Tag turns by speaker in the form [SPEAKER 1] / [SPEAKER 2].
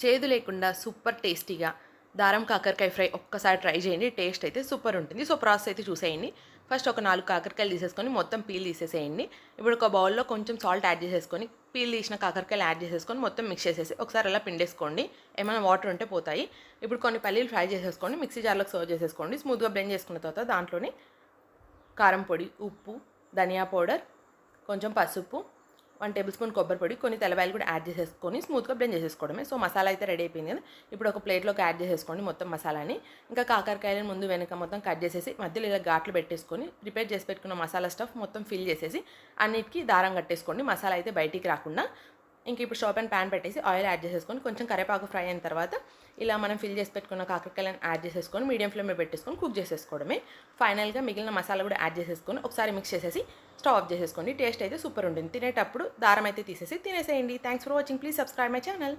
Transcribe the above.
[SPEAKER 1] చేదు లేకుండా సూపర్ టేస్టీగా దారం కాకరకాయ ఫ్రై ఒక్కసారి ట్రై చేయండి. టేస్ట్ అయితే సూపర్ ఉంటుంది. సో ప్రాసెస్ అయితే చూసేయండి. ఫస్ట్ ఒక నాలుగు కాకరకాయలు తీసేసుకొని మొత్తం పీల్ తీసేసేయండి. ఇప్పుడు ఒక బౌల్లో కొంచెం సాల్ట్ యాడ్ చేసేసుకొని పీల్ తీసిన కాకరకాయలు యాడ్ చేసేసుకొని మొత్తం మిక్స్ చేసేసి ఒకసారి అలా పిండేసుకోండి. ఏమైనా వాటర్ ఉంటే పోతాయి. ఇప్పుడు కొన్ని పల్లీలు ఫ్రై చేసేసుకోండి. మిక్సీ జార్లోకి సర్వ్ చేసేసుకోండి. స్మూత్గా బ్లెండ్ చేసుకున్న తర్వాత దాంట్లోనే కారం పొడి ఉప్పు ధనియా పౌడర్ కొంచెం పసుపు వన్ టేబుల్ స్పూన్ కొబ్బరి పొడి కొన్ని తెల్లవాయలు కూడా యాడ్ చేసేసుకొని స్మూత్గా బ్లెండ్ చేసేసుకోవడమే. సో మసాలా అయితే రెడీ అయిపోయింది కదా. ఇప్పుడు ఒక ప్లేట్లోకి యాడ్ చేసేసుకోండి మొత్తం మసాలాని. ఇంకా కాకరకాయలను ముందు వెనక మొత్తం కట్ చేసేసి మధ్యలో ఇలా ఘాట్లు పెట్టేసుకొని ప్రిపేర్ చేసి పెట్టుకున్న మసాలా స్టఫ్ మొత్తం ఫిల్ చేసేసి అన్నిటికీ దారం కట్టేసుకోండి. మసాలా అయితే బయటికి రాకుండా ఇంక ఇప్పుడు స్టవ్ అండ్ ప్యాన్ పెట్టేసి ఆయిల్ యాడ్ చేసేసుకొని కొంచెం కరేపాకు ఫ్రై అయిన తర్వాత ఇలా మనం ఫిల్ చేసి పెట్టుకున్న కాకరకాయలను యాడ్ చేసేసుకొని మీడియం ఫ్లేమ్లో పెట్టేసుకొని కుక్ చేసేసుకోవడమే. ఫైనల్గా మిగిలిన మసాలా కూడా యాడ్ చేసేసుకొని ఒకసారి మిక్స్ చేసేసి స్టవ్ ఆఫ్ చేసేసుకోండి. టేస్ట్ అయితే సూపర్ ఉంటుంది. తినేటప్పుడు దారం అయితే తీసేసి తినేసేయండి. Thanks for watching please subscribe my channel